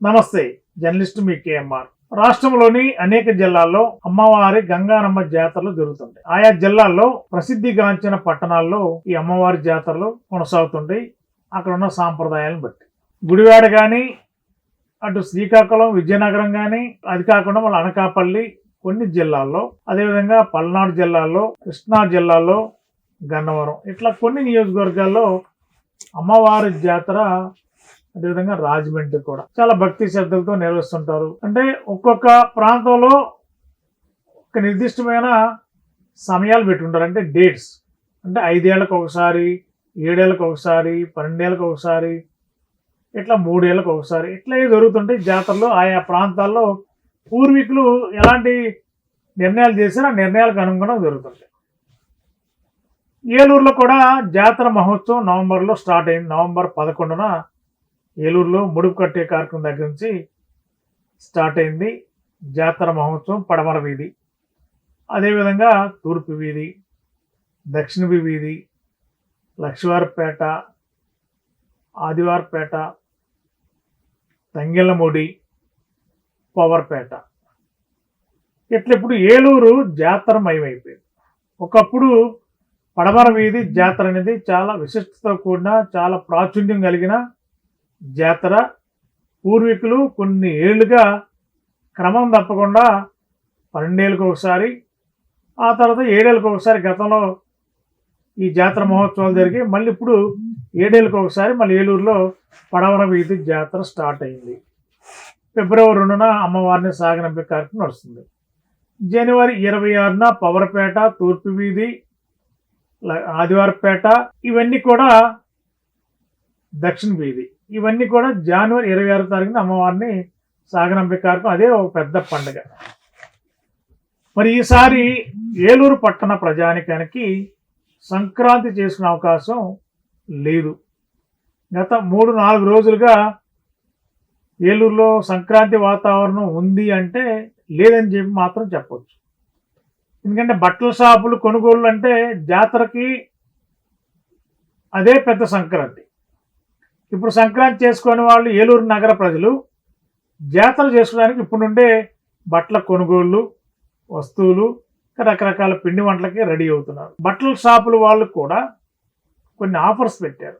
నమస్తే జర్నలిస్ట్ మీ కేఎంఆర్. రాష్ట్రంలోని అనేక జిల్లాల్లో అమ్మవారి గంగానమ్మ జాతరలు జరుగుతుంటాయి. ఆయా జిల్లాల్లో ప్రసిద్ధిగాంచిన పట్టణాల్లో ఈ అమ్మవారి జాతరలు కొనసాగుతుంటాయి. అక్కడ ఉన్న సాంప్రదాయాలను బట్టి. గుడివాడ కానీ అటు శ్రీకాకుళం విజయనగరం కానీ అది కాకుండా మన అనకాపల్లి కొన్ని జిల్లాల్లో అదేవిధంగా పల్నాడు జిల్లాల్లో కృష్ణా జిల్లాలో గన్నవరం ఇట్లా కొన్ని నియోజకవర్గాల్లో అమ్మవారి జాతర అదేవిధంగా రాజమండ్రి కూడా. చాలా భక్తి శ్రద్ధలతో నిర్వహిస్తుంటారు. అంటే ఒక్కొక్క ప్రాంతంలో ఒక నిర్దిష్టమైన సమయాలు పెట్టుకుంటారు. అంటే డేట్స్ అంటే ఐదేళ్ళకు ఒకసారి ఏడేళ్ళకి ఒకసారి పన్నెండేళ్ళకి ఒకసారి ఇట్లా మూడేళ్ళకి ఒకసారి. ఇట్లా జరుగుతుంటాయి జాతరలో ఆయా ప్రాంతాల్లో పూర్వీకులు ఎలాంటి నిర్ణయాలు చేశారో ఆ నిర్ణయాలకు అనుగుణంగా జరుగుతుంటాయి. ఏలూరులో కూడా జాతర మహోత్సవం నవంబర్లో స్టార్ట్ అయింది. నవంబర్ పదకొండున ఏలూరులో ముడుపు కట్టే కార్యక్రమం దగ్గర నుంచి స్టార్ట్ అయింది. జాతర మహోత్సవం పడమర వీధి. అదేవిధంగా తూర్పు వీధి దక్షిణ వీధి లక్ష్మీవారిపేట ఆదివారపేట తంగెళ్ళమూడి పవర్పేట. ఇట్లా ఇప్పుడు ఏలూరు జాతర మయమైపోయింది. ఒకప్పుడు పడమర వీధి జాతర అనేది చాలా విశిష్టత కూడిన చాలా ప్రాచుర్యం కలిగిన జాతర పూర్వీకులు కొన్ని ఏళ్ళుగా క్రమం తప్పకుండా పన్నెండేళ్ళకి ఒకసారి ఆ తర్వాత ఏడేళ్ళకి ఒకసారి గతంలో ఈ జాతర మహోత్సవాలు జరిగి మళ్ళీ ఇప్పుడు ఏడేళ్ళకి ఒకసారి మళ్ళీ ఏలూరులో పడవర వీధి జాతర స్టార్ట్ అయింది. ఫిబ్రవరి రెండున అమ్మవారిని సాగనంపే కార్యక్రమం నడుస్తుంది. జనవరి ఇరవై ఆరున పవర్పేట తూర్పు వీధి ఆదివారపేట ఇవన్నీ కూడా దక్షిణ వీధి. ఇవన్నీ కూడా జనవరి ఇరవై ఆరో తారీఖున అమ్మవారిని సాగనంపే కార్యక్రమం అదే ఒక పెద్ద పండుగ. మరి ఈసారి ఏలూరు పట్టణ ప్రజానికానికి సంక్రాంతి చేసుకునే అవకాశం లేదు. గత మూడు నాలుగు రోజులుగా ఏలూరులో సంక్రాంతి వాతావరణం ఉంది అంటే లేదని చెప్పి మాత్రం చెప్పవచ్చు ఎందుకంటే బట్టల షాపులు కొనుగోళ్ళు అంటే జాతరకి అదే పెద్ద సంక్రాంతి. ఇప్పుడు సంక్రాంతి చేసుకునే వాళ్ళు ఏలూరు నగర ప్రజలు జాతరలు చేసుకోవడానికి ఇప్పుడు నుండే బట్టల కొనుగోళ్ళు వస్తువులు రకరకాల పిండి వంటలకి రెడీ అవుతున్నారు. బట్టల షాపుల వాళ్ళు కూడా కొన్ని ఆఫర్స్ పెట్టారు.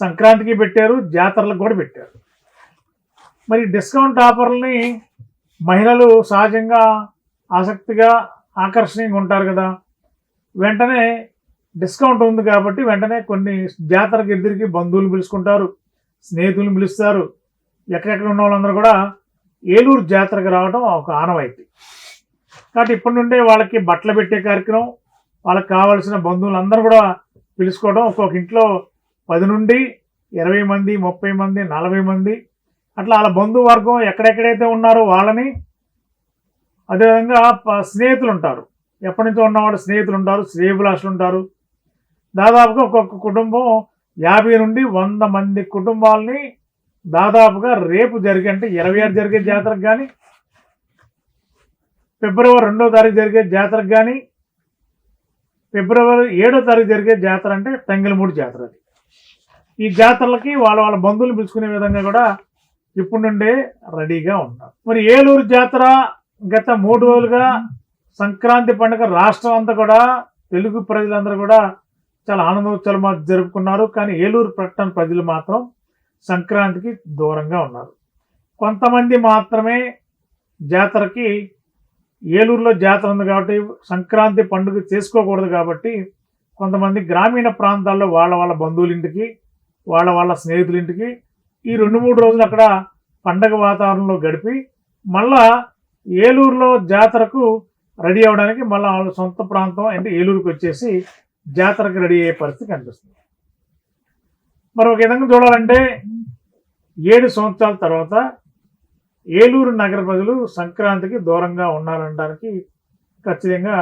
సంక్రాంతికి పెట్టారు జాతరలకు కూడా పెట్టారు. మరి డిస్కౌంట్ ఆఫర్లని మహిళలు సహజంగా ఆసక్తిగా ఆకర్షణీయంగా ఉంటారు కదా. వెంటనే డిస్కౌంట్ ఉంది కాబట్టి వెంటనే కొన్ని జాతరకి ఇద్దరికి బంధువులు పిలుచుకుంటారు స్నేహితులను పిలుస్తారు. ఎక్కడెక్కడ ఉన్న వాళ్ళందరూ కూడా ఏలూరు జాతరకు రావడం ఒక ఆనవాయితీ. కాబట్టి ఇప్పటి నుండే వాళ్ళకి బట్టలు పెట్టే కార్యక్రమం వాళ్ళకి కావాల్సిన బంధువులందరూ కూడా పిలుచుకోవడం ఒక్కొక్క ఇంట్లో పది నుండి ఇరవై మంది ముప్పై మంది నలభై మంది అట్లా వాళ్ళ బంధువర్గం ఎక్కడెక్కడైతే ఉన్నారో వాళ్ళని అదేవిధంగా ప- స్నేహితులు ఉంటారు ఎప్పటి నుంచో ఉన్నవాడు స్నేహితులు ఉంటారు శ్రేయభిలాషులు ఉంటారు దాదాపుగా ఒక్కొక్క కుటుంబం యాభై నుండి వంద మంది కుటుంబాలని దాదాపుగా రేపు జరిగే అంటే ఇరవై ఆరు జరిగే జాతరకు కానీ ఫిబ్రవరి రెండో తారీఖు జరిగే జాతరకు కానీ ఫిబ్రవరి ఏడో తారీఖు జరిగే జాతర అంటే తంగిలమూడి జాతర అది. ఈ జాతరలకి వాళ్ళ వాళ్ళ బంధువులు పిలుచుకునే విధంగా కూడా ఇప్పుడు నుండే రెడీగా ఉన్నారు. మరి ఏలూరు జాతర గత మూడు రోజులుగా సంక్రాంతి పండుగ రాష్ట్రం అంతా కూడా తెలుగు ప్రజలందరూ కూడా చాలా ఆనందోత్సవాలు జరుపుకున్నారు. కానీ ఏలూరు పట్టణ ప్రజలు మాత్రం సంక్రాంతికి దూరంగా ఉన్నారు. కొంతమంది మాత్రమే జాతరకి ఏలూరులో జాతర ఉంది కాబట్టి సంక్రాంతి పండుగ చేసుకోకూడదు కాబట్టి కొంతమంది గ్రామీణ ప్రాంతాల్లో వాళ్ళ వాళ్ళ బంధువులింటికి వాళ్ళ వాళ్ళ స్నేహితుల ఇంటికి ఈ రెండు మూడు రోజులు అక్కడ పండగ వాతావరణంలో గడిపి మళ్ళా ఏలూరులో జాతరకు రెడీ అవ్వడానికి మళ్ళీ వాళ్ళ సొంత ప్రాంతం అంటే ఏలూరుకి వచ్చేసి జాతరకు రెడీ అయ్యే పరిస్థితి కనిపిస్తుంది. మరి ఒక విధంగా చూడాలంటే ఏడు సంవత్సరాల తర్వాత ఏలూరు నగర ప్రజలు సంక్రాంతికి దూరంగా ఉన్నారనడానికి ఖచ్చితంగా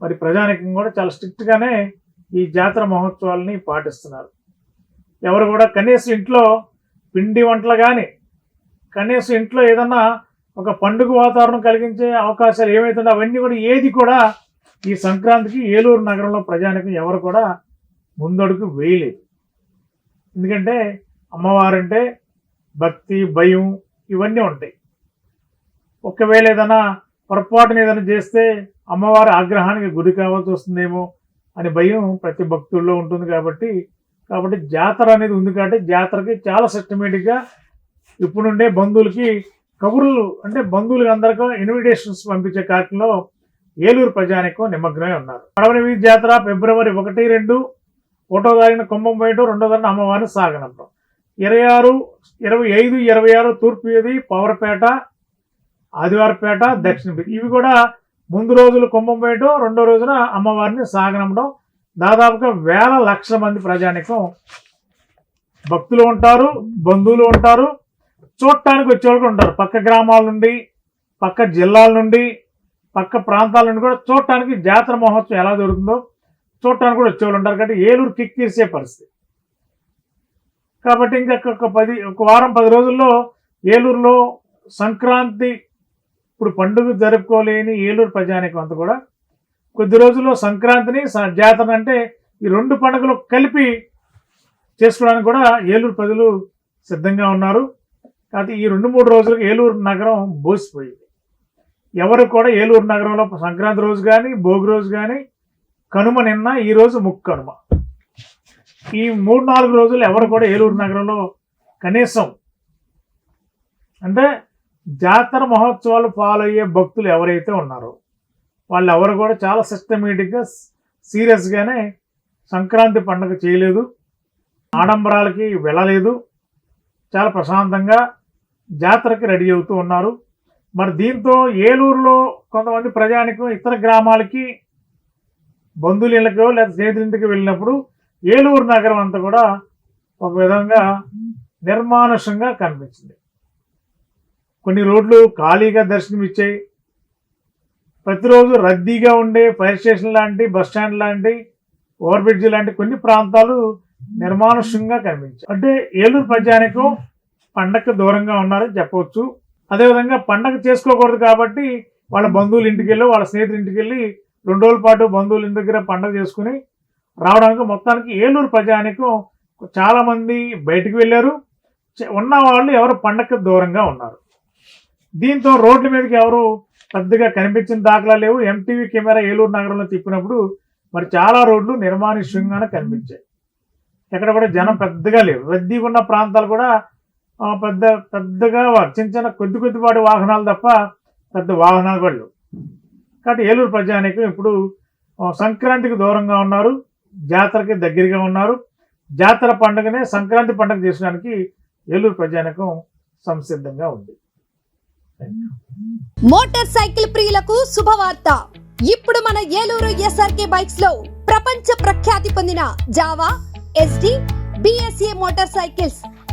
మరి ప్రజానికం కూడా చాలా స్ట్రిక్ట్గానే ఈ జాతర మహోత్సవాలని పాటిస్తున్నారు. ఎవరు కూడా కనీసం ఇంట్లో పిండి వంటలు కానీ కనీసం ఇంట్లో ఏదన్నా ఒక పండుగ వాతావరణం కలిగించే అవకాశాలు ఏమవుతుందో అవన్నీ కూడా ఏది కూడా ఈ సంక్రాంతికి ఏలూరు నగరంలో ప్రజానికం ఎవరు కూడా ముందడుగు వేయలేదు. ఎందుకంటే అమ్మవారంటే భక్తి భయం ఇవన్నీ ఉంటాయి. ఒకవేళ ఏదైనా పొరపాటున ఏదైనా చేస్తే అమ్మవారి ఆగ్రహానికి గురి కావాల్సి వస్తుందేమో అనే భయం ప్రతి భక్తుల్లో ఉంటుంది కాబట్టి కాబట్టి జాతర అనేది ఉంది కాబట్టి జాతరకి చాలా సిస్టమేటిక్గా ఇప్పుడుండే బంధువులకి కబుర్లు అంటే బంధువులకి అందరికీ ఇన్విటేషన్స్ పంపించే కార్యక్రమంలో ఏలూరు ప్రజానికం నిమగ్నమై ఉన్నారు. పడవని వీధి జాతర ఫిబ్రవరి ఒకటి రెండు ఒకటో తారీఖున కుంభం వేయటం రెండో తారీఖున అమ్మవారిని సాగనంపడం ఇరవై ఆరు ఇరవై ఐదు ఇరవై ఆరు తూర్పు వీధి పవర్పేట ఆదివారపేట దక్షిణ వీధి. ఇవి కూడా ముందు రోజులు కుంభం వేయటం రెండో రోజున అమ్మవారిని సాగనంపడం దాదాపుగా వేల లక్షల మంది ప్రజానికం భక్తులు ఉంటారు బంధువులు ఉంటారు. చూడటానికి వచ్చేవాళ్ళు ఉంటారు. పక్క గ్రామాల నుండి పక్క జిల్లాల నుండి పక్క ప్రాంతాలను కూడా చూడటానికి జాతర మహోత్సవం ఎలా జరుగుతుందో చూడటానికి కూడా వచ్చేవాళ్ళు ఉంటారు కాబట్టి ఏలూరు తీర్చే పరిస్థితి. కాబట్టి ఇంకా ఒక పది ఒక వారం పది రోజుల్లో ఏలూరులో సంక్రాంతి ఇప్పుడు పండుగ జరుపుకోలేని ఏలూరు ప్రజానికం అంతా కూడా కొద్ది రోజుల్లో సంక్రాంతిని జాతర అంటే ఈ రెండు పండుగలు కలిపి చేసుకోవడానికి కూడా ఏలూరు ప్రజలు సిద్ధంగా ఉన్నారు. కాబట్టి ఈ రెండు మూడు రోజులకు ఏలూరు నగరం బోసిపోయింది. ఎవరు కూడా ఏలూరు నగరంలో సంక్రాంతి రోజు కానీ భోగి రోజు కానీ కనుమ నిన్న ఈరోజు ముక్కనుమ ముక్కు కనుమ. ఈ మూడు నాలుగు రోజులు ఎవరు కూడా ఏలూరు నగరంలో కనీసం అంటే జాతర మహోత్సవాలు ఫాలో అయ్యే భక్తులు ఎవరైతే ఉన్నారో వాళ్ళు ఎవరు కూడా చాలా సిస్టమేటిక్గా సీరియస్గానే సంక్రాంతి పండుగ చేయలేదు ఆడంబరాలకి వెళ్ళలేదు చాలా ప్రశాంతంగా జాతరకి రెడీ అవుతూ ఉన్నారు. మరి దీంతో ఏలూరులో కొంతమంది ప్రజానికం ఇతర గ్రామాలకి బంధువుల ఇళ్ళకో లేదా స్నేహితులింటికి వెళ్ళినప్పుడు ఏలూరు నగరం అంతా కూడా ఒక విధంగా నిర్మానుషంగా కనిపించింది. కొన్ని రోడ్లు ఖాళీగా దర్శనమిచ్చాయి. ప్రతిరోజు రద్దీగా ఉండే ఫైర్ స్టేషన్ లాంటి బస్ స్టాండ్ లాంటి ఓవర్ బ్రిడ్జ్ లాంటి కొన్ని ప్రాంతాలు నిర్మానుష్యంగా కనిపించాయి. అంటే ఏలూరు ప్రజానికం పండగకు దూరంగా ఉన్నారని చెప్పవచ్చు. అదేవిధంగా పండగ చేసుకోకూడదు కాబట్టి వాళ్ళ బంధువుల ఇంటికి వెళ్ళి వాళ్ళ స్నేహితుల ఇంటికి వెళ్ళి రెండు రోజుల పాటు బంధువుల ఇంటి దగ్గర పండగ చేసుకుని రావడానికి మొత్తానికి ఏలూరు ప్రజానికం చాలామంది బయటికి వెళ్ళారు. ఉన్న వాళ్ళు ఎవరు పండగకి దూరంగా ఉన్నారు. దీంతో రోడ్ల మీదకి ఎవరు పెద్దగా కనిపించిన దాఖలా లేవు. ఎంటీవీ కెమెరా ఏలూరు నగరంలో తిప్పినప్పుడు మరి చాలా రోడ్లు నిర్మానుష్యంగానే కనిపించాయి. ఎక్కడ కూడా జనం పెద్దగా లేవు. రద్దీగా ఉన్న ప్రాంతాలు కూడా పెద్ద పెద్దగా చిన్న చిన్న కొద్ది కొద్దిపాటి వాహనాలు తప్ప పెద్ద వాహనాలు కూడా లేవు కాబట్టి ఏలూరు ప్రజానికం ఇప్పుడు సంక్రాంతికి దూరంగా ఉన్నారు జాతరకి దగ్గరగా ఉన్నారు. జాతర పండుగనే సంక్రాంతి పండుగ చేసుకోవడానికి ఏలూరు ప్రజానికం సంసిద్ధంగా ఉంది. మోటార్ సైకిల్ ప్రియులకు శుభవార్త. ఇప్పుడు మన ఏలూరు ఎస్ఆర్కే బైక్స్లో ప్రపంచ ప్రఖ్యాతి పొందిన Jawa SD BSA motor cycles.